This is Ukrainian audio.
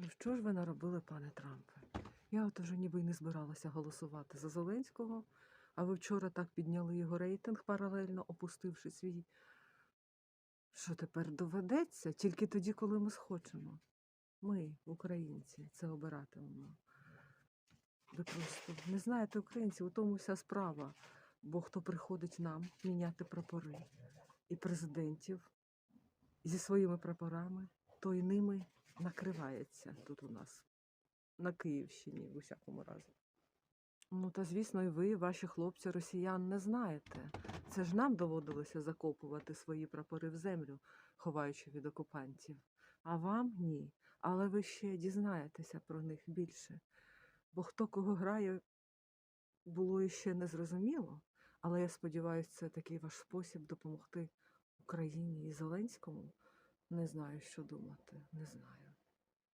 Ну що ж ви наробили, пане Трампе? Я от уже ніби й не збиралася голосувати за Зеленського, а ви вчора так підняли його рейтинг, паралельно опустивши свій. Що тепер доведеться тільки тоді, коли ми схочемо. Ми, українці, це обиратимемо. Ви просто не знаєте українців, у тому вся справа. Бо хто приходить нам міняти прапори і президентів зі своїми прапорами, той ними накривається тут у нас, на Київщині, в усякому разі. Ну, та звісно, і ви, ваші хлопці, росіян, не знаєте. Це ж нам доводилося закопувати свої прапори в землю, ховаючи від окупантів. А вам ні. Але ви ще дізнаєтеся про них більше. Бо хто кого грає, було іще не зрозуміло. Але я сподіваюся, це такий ваш спосіб допомогти Україні і Зеленському. Не знаю, що думати, не знаю.